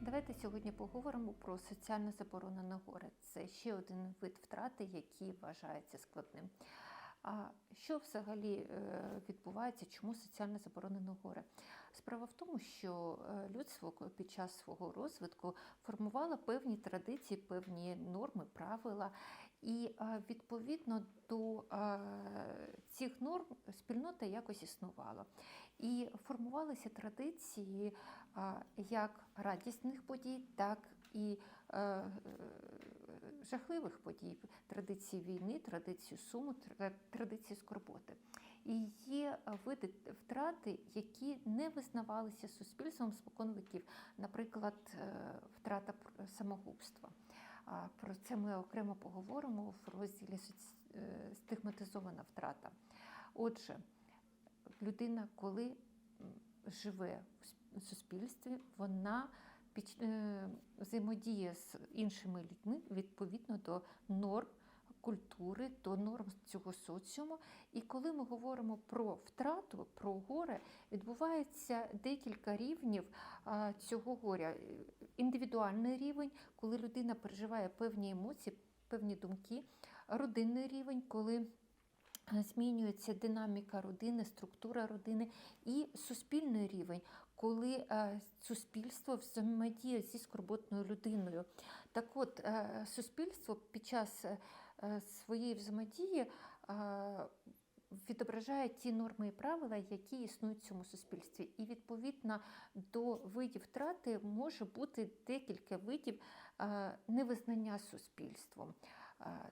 Давайте сьогодні поговоримо про соціально заборонене горе. Це ще один вид втрати, який вважається складним. А що взагалі е, відбувається, чому соціально заборонене горе? Справа в тому, що е, людство під час свого розвитку формувало певні традиції, певні норми, правила, і е, відповідно до цих норм спільнота якось існувала. І формувалися традиції як радісних подій, так і е, е, жахливих подій, традиції війни, традиції суму, традиції скорботи. І є види втрати, які не визнавалися суспільством спокон віків, наприклад, е, втрата самогубства. Про це ми окремо поговоримо в розділі е, стигматизована втрата. Отже, людина, коли живе с- суспільстві, вона е, взаємодіє з іншими людьми відповідно до норм культури, до норм цього соціуму. І коли ми говоримо про втрату, про горе, відбувається декілька рівнів цього горя. Індивідуальний рівень, коли людина переживає певні емоції, певні думки, родинний рівень, коли е, змінюється динаміка родини, структура родини і суспільний рівень, коли е, суспільство взаємодіє зі скорботною людиною. Так от, е, суспільство під час е, своєї взаємодії відображає ті норми і правила, які існують в цьому суспільстві. І відповідно до видів втрати може бути декілька видів невизнання суспільством.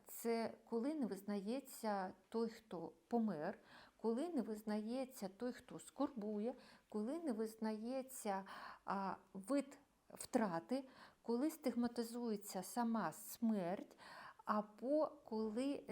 Це коли не визнається той, хто помер, коли не визнається той, хто скорбує, коли не визнається а, вид втрати, коли стигматизується сама смерть, або коли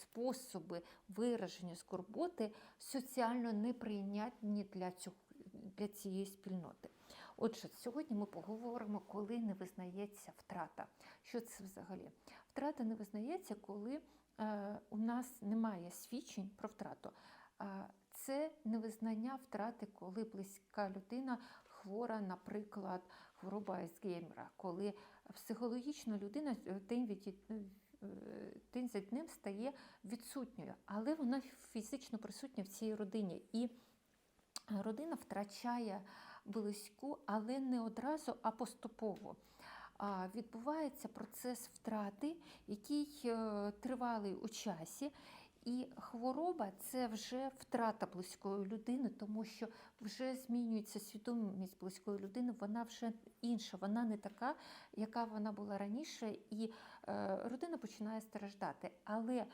способи вираження скорботи соціально неприйнятні для цього. Для цієї спільноти. Отже, сьогодні ми поговоримо, коли не визнається втрата. Що це взагалі? Втрата не визнається, коли у нас немає свідчень про втрату. Це невизнання втрати, коли близька людина хвора, наприклад, хвороба Альцгеймера, коли психологічно людина день від е, день за днем стає відсутньою, але вона фізично присутня в цій родині. І родина втрачає близьку, але не одразу, а поступово. Відбувається процес втрати, який е, тривалий у часі. І хвороба це вже втрата близької людини, тому що вже змінюється свідомість близької людини, вона вже інша, вона не така, яка вона була раніше, і е, родина починає страждати. Але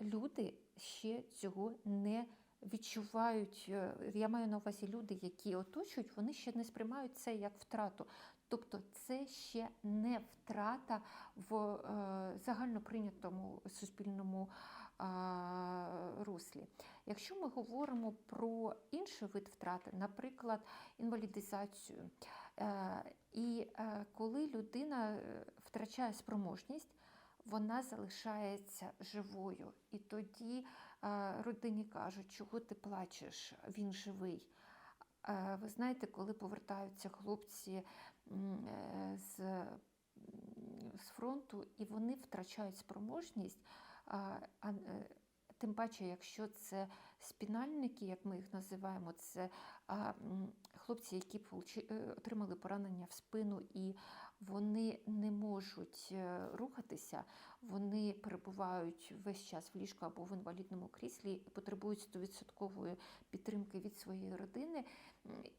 люди ще цього не відчувають. е, Я маю на увазі люди, які оточують, вони ще не сприймають це як втрату. Тобто це ще не втрата в е, загальноприйнятому суспільному е, руслі. Якщо ми говоримо про інший вид втрати, наприклад, інвалідизацію, е, і е, коли людина е, втрачає спроможність, вона залишається живою. І тоді е, родині кажуть, чого ти плачеш, він живий. Е, Ви знаєте, коли повертаються хлопці е, з, з фронту і вони втрачають спроможність, а, тим паче, якщо це спінальники, як ми їх називаємо, це хлопці, які отримали поранення в спину, і вони не можуть е, рухатися, вони перебувають весь час в ліжку або в інвалідному кріслі, потребують 100% підтримки від своєї родини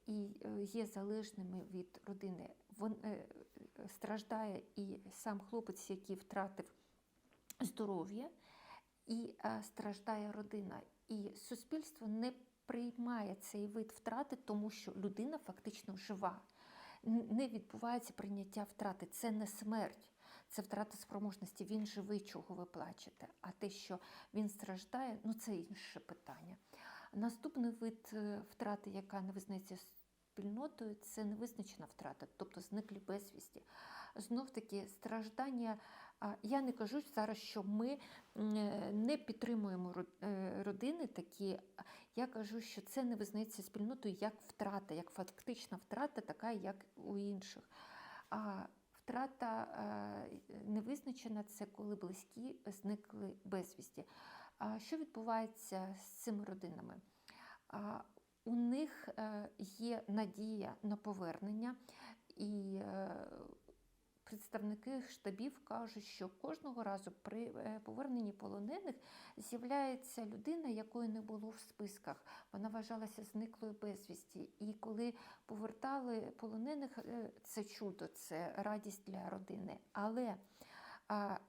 і е, є залежними від родини. Вон, е, страждає і сам хлопець, який втратив здоров'я, і страждає родина. І суспільство не приймає цей вид втрати, тому що людина фактично жива. Не відбувається прийняття втрати. Це не смерть, це втрата спроможності. Він живий, чого ви плачете. А те, що він страждає, ну це інше питання. Наступний вид е, втрати, яка не визнається спільнотою, це невизначена втрата, тобто зниклі безвісті. Знов таки страждання. Я не кажу зараз, що ми е, не підтримуємо е, родини такі. Я кажу, що це не визнається спільнотою як втрата, як фактична втрата, така як у інших. А втрата е, невизначена це коли близькі зникли безвісті. А що відбувається з цими родинами? У них є надія на повернення, і представники штабів кажуть, що кожного разу при е, поверненні полонених з'являється людина, якої не було в списках. Вона вважалася зниклою безвісті. І коли повертали полонених, е, це чудо, це радість для родини. Але е,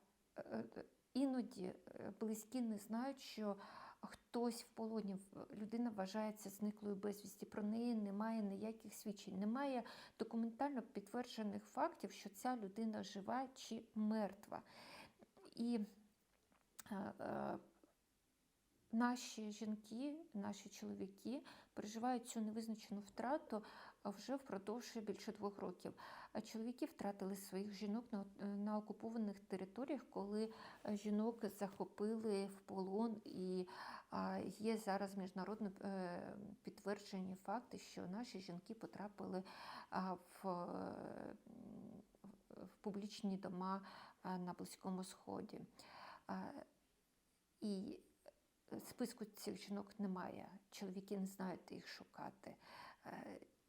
іноді близькі не знають, що хтось в полоні, людина вважається зниклою безвісті. Про неї немає ніяких свідчень, немає документально підтверджених фактів, що ця людина жива чи мертва. І е, е, наші жінки, наші чоловіки переживають цю невизначену втрату вже впродовж більше двох років. Чоловіки втратили своїх жінок на, е, окупованих територіях, коли е, жінок захопили в полон, і є зараз міжнародно е, підтверджені факти, що наші жінки потрапили в, в публічні дома на Близькому Сході. І списку цих жінок немає. Чоловіки не знають, їх шукати.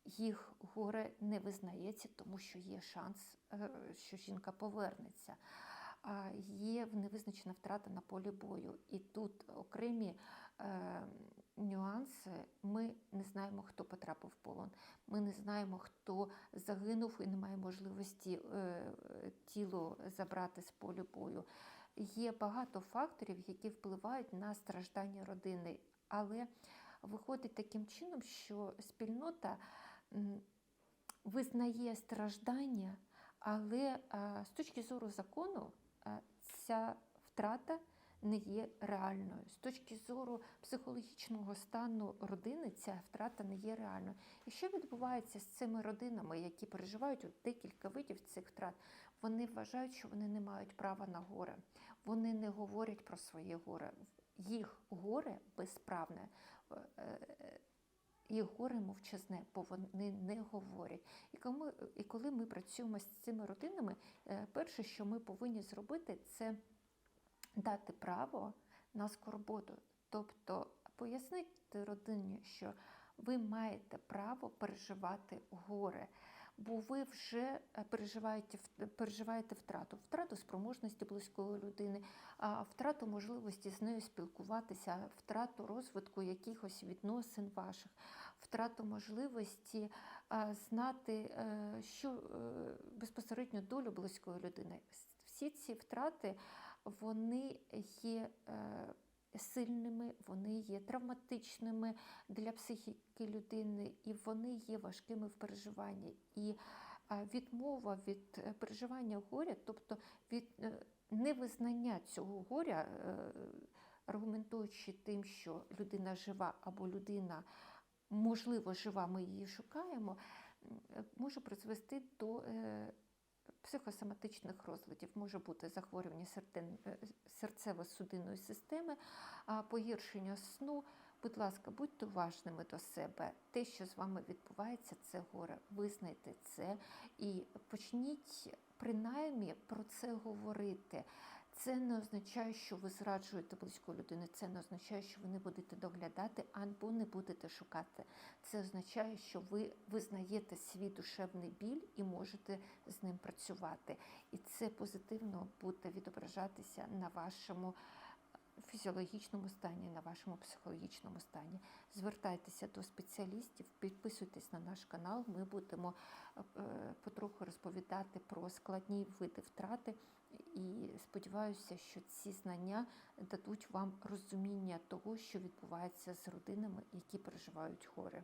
Їх горе не визнається, тому що є шанс, е, що жінка повернеться. А Є невизначена втрата на полі бою. І тут окремі е, нюанси. Ми не знаємо, хто потрапив в полон. Ми не знаємо, хто загинув і не має можливості е, тіло забрати з полю бою. Є багато факторів, які впливають на страждання родини, але виходить таким чином, що спільнота визнає страждання, але з точки зору закону ця втрата не є реальною. З точки зору психологічного стану родини ця втрата не є реальною. І що відбувається з цими родинами, які переживають декілька видів цих втрат? Вони вважають, що вони не мають права на горе. Вони не говорять про своє горе. Їх горе безправне, е, е, їх горе мовчазне, бо вони не говорять. І коли, і коли ми працюємо з цими родинами, е, перше, що ми повинні зробити, це дати право на скорботу. Тобто пояснити родині, що ви маєте право переживати горе, бо ви вже е, переживаєте, в- переживаєте втрату, втрату спроможності близької людини, втрату можливості з нею спілкуватися, втрату розвитку якихось відносин ваших, втрату можливості знати, е, що е, безпосередньо долю близької людини. Всі ці втрати вони є е, сильними, вони є травматичними для психіки людини, і вони є важкими в переживанні. І відмова від е, переживання горя, тобто від е, невизнання цього горя, е, аргументуючи тим, що людина жива або людина. Можливо, жива, ми її шукаємо, е, може призвести до е, психосоматичних розладів. Може бути захворювання е, серцево-судинної системи, погіршення сну. Будь ласка, будьте уважними до себе. Те, що з вами відбувається, це горе. Визнайте це і почніть принаймні про це говорити. Це не означає, що ви зраджуєте близьку людину. Це не означає, що ви не будете доглядати або не будете шукати. Це означає, що ви визнаєте свій душевний біль і можете з ним працювати. І це позитивно буде відображатися на вашому фізіологічному стані, на вашому психологічному стані. Звертайтеся до спеціалістів, підписуйтесь на наш канал. Ми будемо е, потроху розповідати про складні види втрати. І сподіваюся, що ці знання дадуть вам розуміння того, що відбувається з родинами, які переживають горе.